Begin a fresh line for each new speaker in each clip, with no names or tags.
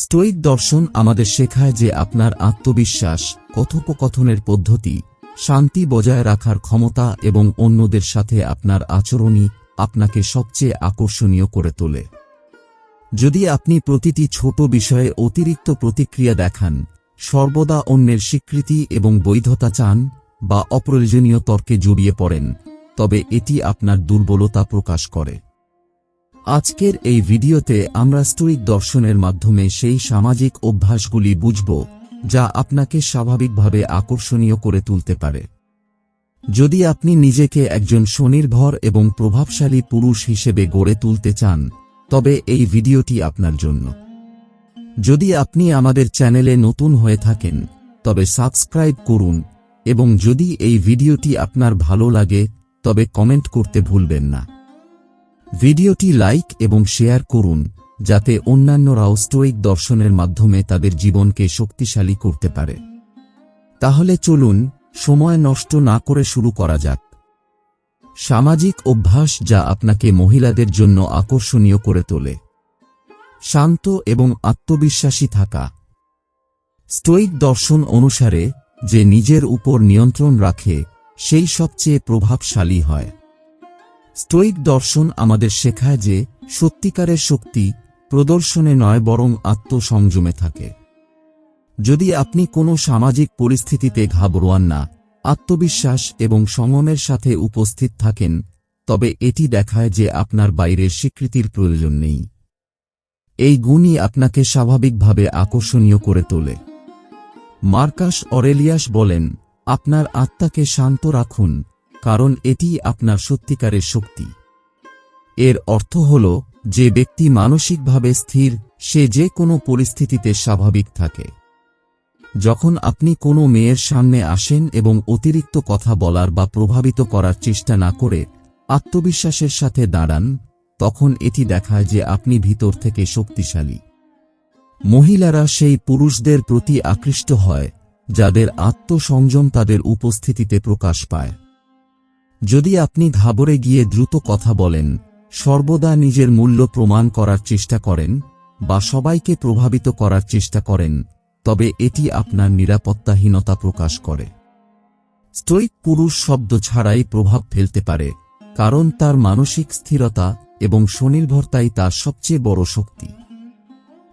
Stoic দর্শন আমাদের শেখায় যে আপনার আত্মবিশ্বাস, কথোপকথনের পদ্ধতি, শান্তি বজায় রাখার ক্ষমতা এবং অন্যদের সাথে আপনার আচরণই আপনাকে সবচেয়ে আকর্ষণীয় করে তোলে। যদি আপনি প্রতিটি ছোট বিষয়ে অতিরিক্ত প্রতিক্রিয়া দেখান, সর্বদা অন্যের স্বীকৃতি এবং বৈধতা চান বা অপ্রয়োজনীয় তর্কে জড়িয়ে পড়েন, তবে এটি আপনার দুর্বলতা প্রকাশ করে। আজকের এই ভিডিওতে আমরা স্টোইক দর্শনের মাধ্যমে সেই সামাজিক অভ্যাসগুলি বুঝব, যা আপনাকে স্বাভাবিকভাবে আকর্ষণীয় করে তুলতে পারে। যদি আপনি নিজেকে একজন স্বনির্ভর এবং প্রভাবশালী পুরুষ হিসেবে গড়ে তুলতে চান, তবে এই ভিডিওটি আপনার জন্য। যদি আপনি আমাদের চ্যানেলে নতুন হয়ে থাকেন, তবে সাবস্ক্রাইব করুন, এবং যদি এই ভিডিওটি আপনার ভালো লাগে, তবে কমেন্ট করতে ভুলবেন না। ভিডিওটি লাইক এবং শেয়ার করুন, যাতে অন্যান্যরাও স্টোইক দর্শনের মাধ্যমে তাদের জীবনকে শক্তিশালী করতে পারে। তাহলে চলুন, সময় নষ্ট না করে শুরু করা যাক। সামাজিক অভ্যাস যা আপনাকে মহিলাদের জন্য আকর্ষণীয় করে তোলে। শান্ত এবং আত্মবিশ্বাসী থাকা। স্টোইক দর্শন অনুসারে, যে নিজের উপর নিয়ন্ত্রণ রাখে, সেই সবচেয়ে প্রভাবশালী হয়। স্টোইক দর্শন আমাদের শেখায় যে সত্যিকারের শক্তি প্রদর্শনে নয় বরং আত্মসংযমে থাকে। যদি আপনি কোনো সামাজিক পরিস্থিতিতে ঘাবড়োয়ান না, আত্মবিশ্বাস এবং সংযমের সাথে উপস্থিত থাকেন, তবে এটি দেখায় যে আপনার বাইরের স্বীকৃতির প্রয়োজন নেই। এই গুণই আপনাকে স্বাভাবিকভাবে আকর্ষণীয় করে তোলে। মার্কাস অরেলিয়াস বলেন, আপনার আত্মাকে শান্ত রাখুন কারণ এটি আপনার সত্যিকারের শক্তি। এর অর্থ হল, যে ব্যক্তি মানসিকভাবে স্থির, সে যে কোনো পরিস্থিতিতে স্বাভাবিক থাকে। যখন আপনি কোনো মেয়ের সামনে আসেন এবং অতিরিক্ত কথা বলার বা প্রভাবিত করার চেষ্টা না করে আত্মবিশ্বাসের সাথে দাঁড়ান, তখন এটি দেখায় যে আপনি ভিতর থেকে শক্তিশালী। মহিলারা সেই পুরুষদের প্রতি আকৃষ্ট হয়, যাদের আত্মসংযম তাদের উপস্থিতিতে প্রকাশ পায়। যদি আপনি ঘাবড়ে গিয়ে দ্রুত কথা বলেন, সর্বদা নিজের মূল্য প্রমাণ করার চেষ্টা করেন, বা সবাইকে প্রভাবিত করার চেষ্টা করেন, তবে এটি আপনার নিরাপত্তাহীনতা প্রকাশ করে। স্টোইক পুরুষ শব্দ ছাড়াই প্রভাব ফেলতে পারে, কারণ তার মানসিক স্থিরতা এবং স্বনির্ভরতাই তার সবচেয়ে বড় শক্তি।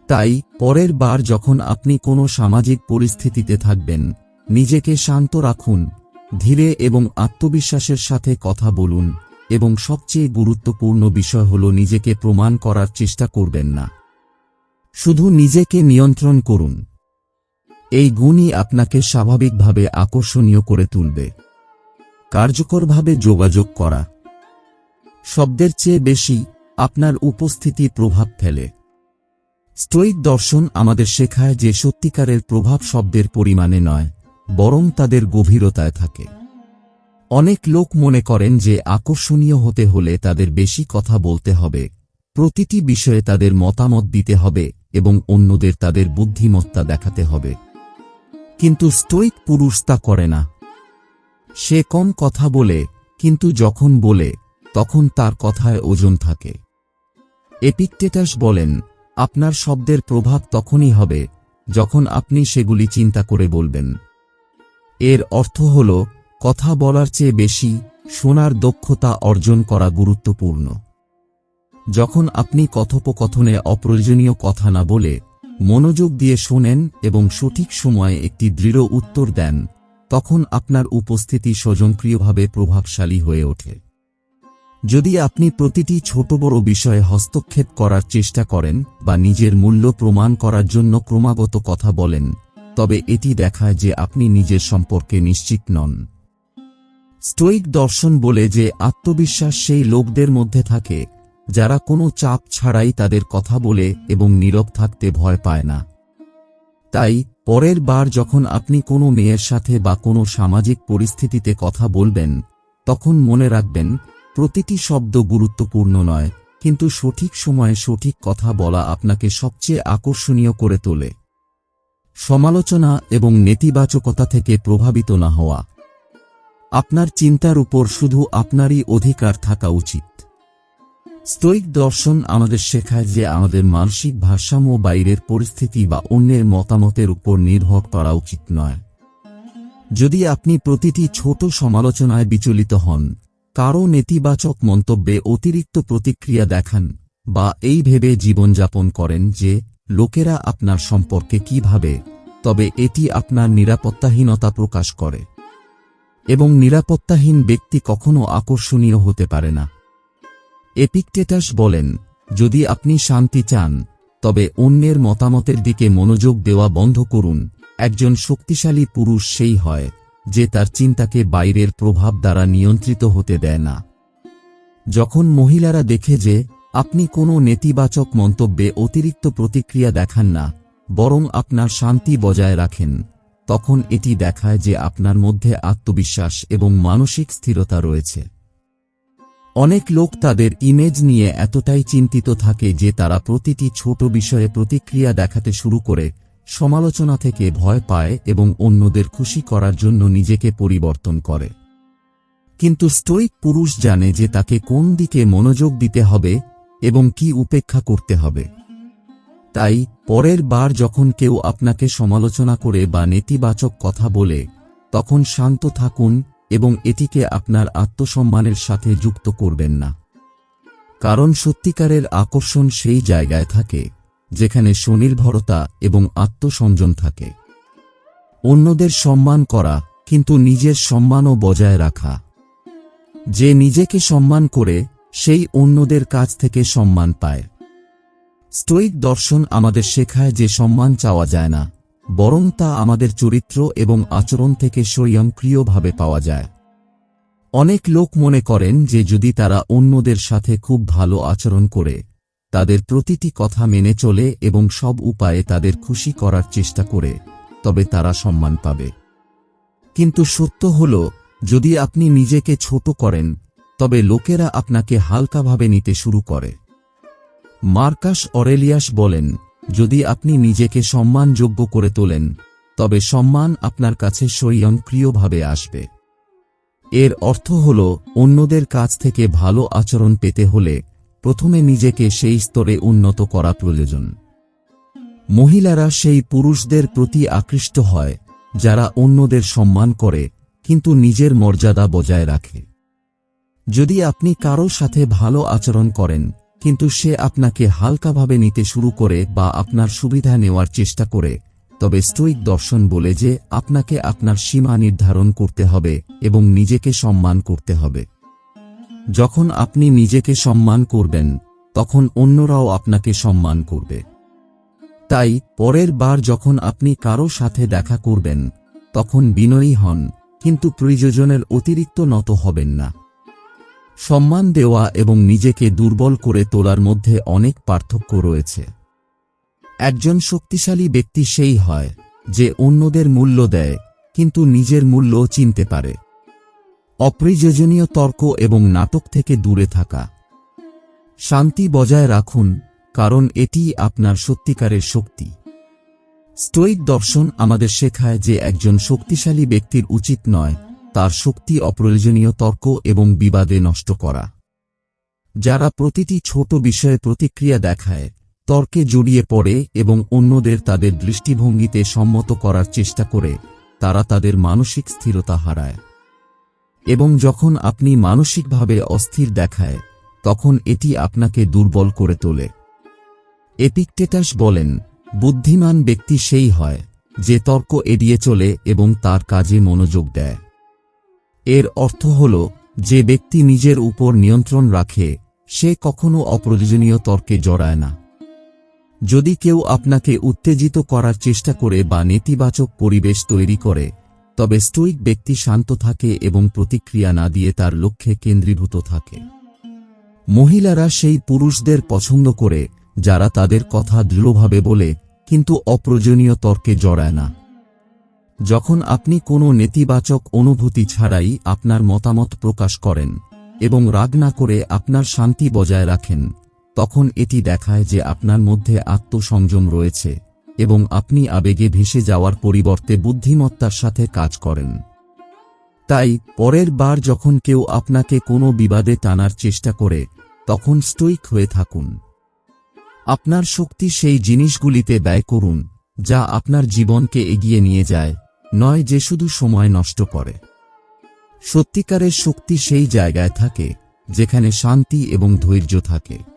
তাই, পরের বার যখন আপনি কোনো সামাজিক পরিস্থিতিতে থাকবেন, নিজেকে শান্ত রাখুন ধীরে এবং আত্মবিশ্বাসের সাথে কথা বলুন, এবং সবচেয়ে গুরুত্বপূর্ণ বিষয় হল নিজেকে প্রমাণ করার চেষ্টা করবেন না। শুধু নিজেকে নিয়ন্ত্রণ করুন। এই গুণই আপনাকে স্বাভাবিকভাবে আকর্ষণীয় করে তুলবে। কার্যকরভাবে যোগাযোগ করা। শব্দের চেয়ে বেশি আপনার উপস্থিতি প্রভাব ফেলে। স্টোইক দর্শন আমাদের শেখায় যে সত্যিকারের প্রভাব শব্দের পরিমাণে নয়। বরং তাদের গভীরতায় থাকে। অনেক লোক মনে করেন যে আকর্ষণীয় হতে হলে তাদের বেশি কথা বলতে হবে, প্রতিটি বিষয়ে তাদের মতামত দিতে হবে এবং অন্যদের তাদের বুদ্ধিমত্তা দেখাতে হবে। কিন্তু স্টোইক পুরুষ তা করে না। সে কম কথা বলে, কিন্তু যখন বলে, তখন তার কথায় ওজন থাকে। এপিকটেটাস বলেন, আপনার শব্দের প্রভাব তখনই হবে যখন আপনি সেগুলি চিন্তা করে বলবেন। এর অর্থ হল, কথা বলার চেয়ে বেশি শোনার দক্ষতা অর্জন করা গুরুত্বপূর্ণ। যখন আপনি কথোপকথনে অপ্রয়োজনীয় কথা না বলে মনোযোগ দিয়ে শোনেন এবং সঠিক সময়ে একটি দৃঢ় উত্তর দেন, তখন আপনার উপস্থিতি স্বজনক্রিয়ভাবে প্রভাবশালী হয়ে ওঠে। যদি আপনি প্রতিটি ছোট বড় বিষয়ে হস্তক্ষেপ করার চেষ্টা করেন বা নিজের মূল্য প্রমাণ করার জন্য ক্রমাগত কথা বলেন তবে এটি দেখায় যে আপনি নিজের সম্পর্কে নিশ্চিত নন। স্টোইক দর্শন বলে যে আত্মবিশ্বাস সেই লোকদের মধ্যে থাকে, যারা কোনো চাপ ছাড়াই তাদের কথা বলে এবং নীরব থাকতে ভয় পায় না। তাই, পরের বার যখন আপনি কোনো মেয়ের সাথে বা কোনো সামাজিক পরিস্থিতিতে কথা বলবেন, তখন মনে রাখবেন, প্রতিটি শব্দ গুরুত্বপূর্ণ নয়, কিন্তু সঠিক সময়ে সঠিক কথা বলা আপনাকে সবচেয়ে আকর্ষণীয় করে তোলে। সমালোচনা এবং নেতিবাচকতা থেকে প্রভাবিত না হওয়া। আপনার চিন্তার উপর শুধু আপনারই অধিকার থাকা উচিত। স্টোইক দর্শন আমাদের শেখায় যে আমাদের মানসিক ভারসাম্য বাইরের পরিস্থিতি বা অন্যের মতামতের উপর নির্ভর করা উচিত নয়। যদি আপনি প্রতিটি ছোট সমালোচনায় বিচলিত হন, কারও নেতিবাচক মন্তব্যে অতিরিক্ত প্রতিক্রিয়া দেখান বা এই ভেবে জীবনযাপন করেন যে লোকেরা আপনার সম্পর্কে কি ভাবে, তবে এটি আপনার নিরাপত্তাহীনতা প্রকাশ করে। এবং নিরাপত্তাহীন ব্যক্তি কখনো আকর্ষণীয় হতে পারে না। এপিকটেটাস বলেন, যদি আপনি শান্তি চান, তবে অন্যের মতামতের দিকে মনোযোগ দেওয়া বন্ধ করুন। একজন শক্তিশালী পুরুষ সেই হয়, যে তার চিন্তাকে বাইরের প্রভাব দ্বারা নিয়ন্ত্রিত হতে দেয় না। যখন মহিলারা দেখে যে আপনি কোনো নেতিবাচক মন্তব্যে অতিরিক্ত প্রতিক্রিয়া দেখান না, বরং আপনার শান্তি বজায় রাখেন। তখন এটি দেখায় যে আপনার মধ্যে আত্মবিশ্বাস এবং মানসিক স্থিরতা রয়েছে। অনেক লোক তাদের ইমেজ নিয়ে এতটাই চিন্তিত থাকে যে তারা প্রতিটি ছোট বিষয়ে প্রতিক্রিয়া দেখাতে শুরু করে, সমালোচনা থেকে ভয় পায় এবং অন্যদের খুশি করার জন্য নিজেকে পরিবর্তন করে। কিন্তু স্টোইক পুরুষ জানে যে তাকে কোন দিকে মনোযোগ দিতে হবে এবং কি উপেক্ষা করতে হবে। তাই, পরের বার যখন কেউ আপনাকে সমালোচনা করে বা নেতিবাচক কথা বলে, তখন শান্ত থাকুন এবং এটিকে আপনার আত্মসম্মানের সাথে যুক্ত করবেন না। কারণ সত্যিকারের আকর্ষণ সেই জায়গায় থাকে, যেখানে স্বনির্ভরতা এবং আত্মসংযম থাকে। অন্যদের সম্মান করা কিন্তু নিজের সম্মানও বজায় রাখা। যে নিজেকে সম্মান করে সেই অন্যদের কাছ থেকে সম্মান পায়। স্টোইক দর্শন আমাদের শেখায় যে সম্মান চাওয়া যায় না, বরং তা আমাদের চরিত্র এবং আচরণ থেকে স্বয়ংক্রিয়ভাবে পাওয়া যায়। অনেক লোক মনে করেন যে যদি তারা অন্যদের সাথে খুব ভালো আচরণ করে, তাদের প্রতিটি কথা মেনে চলে এবং সব উপায়ে তাদের খুশি করার চেষ্টা করে, তবে তারা সম্মান পাবে। কিন্তু সত্য হল, যদি আপনি নিজেকে ছোট করেন তবে লোকেরা আপনাকে হালকাভাবে নিতে শুরু করে। মার্কাস অরেলিয়াস বলেন, যদি আপনি নিজেকে সম্মানযোগ্য করে তোলেন, তবে সম্মান আপনার কাছে স্বয়ংক্রিয়ভাবে আসবে। এর অর্থ হল, অন্যদের কাছ থেকে ভালো আচরণ পেতে হলে প্রথমে নিজেকে সেই স্তরে উন্নত করা প্রয়োজন। মহিলারা সেই পুরুষদের প্রতি আকৃষ্ট হয়, যারা অন্যদের সম্মান করে, কিন্তু নিজের মর্যাদা বজায় রাখে। যদি আপনি কারও সাথে ভালো আচরণ করেন, কিন্তু সে আপনাকে হালকাভাবে নিতে শুরু করে বা আপনার সুবিধা নেওয়ার চেষ্টা করে, তবে স্টোইক দর্শন বলে যে আপনাকে আপনার সীমা নির্ধারণ করতে হবে এবং নিজেকে সম্মান করতে হবে। যখন আপনি নিজেকে সম্মান করবেন, তখন অন্যরাও আপনাকে সম্মান করবে। তাই, পরের বার যখন আপনি কারও সাথে দেখা করবেন, তখন বিনয়ী হন, কিন্তু প্রয়োজনের অতিরিক্ত নত হবেন না। সম্মান দেওয়া এবং নিজেকে দুর্বল করে তোলার মধ্যে অনেক পার্থক্য রয়েছে। একজন শক্তিশালী ব্যক্তি সেই হয়, যে অন্যদের মূল্য দেয়, কিন্তু নিজের মূল্য চিনতে পারে। অপ্রয়োজনীয় তর্ক এবং নাটক থেকে দূরে থাকা। শান্তি বজায় রাখুন, কারণ এটি আপনার সত্যিকারের শক্তি। স্টোইক দর্শন আমাদের শেখায় যে একজন শক্তিশালী ব্যক্তির উচিত নয় তার শক্তি অপ্রয়োজনীয় তর্ক এবং বিবাদে নষ্ট করা। যারা প্রতিটি ছোট বিষয়ে প্রতিক্রিয়া দেখায়, তর্কে জড়িয়ে পড়ে এবং অন্যদের তাদের দৃষ্টিভঙ্গিতে সম্মত করার চেষ্টা করে, তারা তাদের মানসিক স্থিরতা হারায়। এবং যখন আপনি মানসিকভাবে অস্থির দেখায়, তখন এটি আপনাকে দুর্বল করে তোলে। এপিকটেটাস বলেন, বুদ্ধিমান ব্যক্তি সেই হয়, যে তর্ক এড়িয়ে চলে এবং তার কাজে মনোযোগ দেয়। এর অর্থ হল, যে ব্যক্তি নিজের উপর নিয়ন্ত্রণ রাখে, সে কখনো অপ্রয়োজনীয় তর্কে জড়ায় না। যদি কেউ আপনাকে উত্তেজিত করার চেষ্টা করে বা নেতিবাচক পরিবেশ তৈরি করে, তবে স্টোইক ব্যক্তি শান্ত থাকে এবং প্রতিক্রিয়া না দিয়ে তার লক্ষ্যে কেন্দ্রীভূত থাকে। মহিলারা সেই পুরুষদের পছন্দ করে, যারা তাদের কথা দৃঢ়ভাবে বলে, কিন্তু অপ্রয়োজনীয় তর্কে জড়ায় না। যখন আপনি কোনো নেতিবাচক অনুভূতি ছাড়াই আপনার মতামত প্রকাশ করেন এবং রাগ না করে আপনার শান্তি বজায় রাখেন, তখন এটি দেখায় যে আপনার মধ্যে আত্মসংযম রয়েছে এবং আপনি আবেগে ভেসে যাওয়ার পরিবর্তে বুদ্ধিমত্তার সাথে কাজ করেন। তাই, পরের বার যখন কেউ আপনাকে কোনো বিবাদে টানার চেষ্টা করে, তখন স্টোইক হয়ে থাকুন। আপনার শক্তি সেই জিনিসগুলিতে ব্যয় করুন, যা আপনার জীবনকে এগিয়ে নিয়ে যায়। নয় যে শুধু সময় নষ্ট করে। সত্যিকারের শক্তি সেই জায়গায় থাকে, যেখানে শান্তি এবং ধৈর্য থাকে।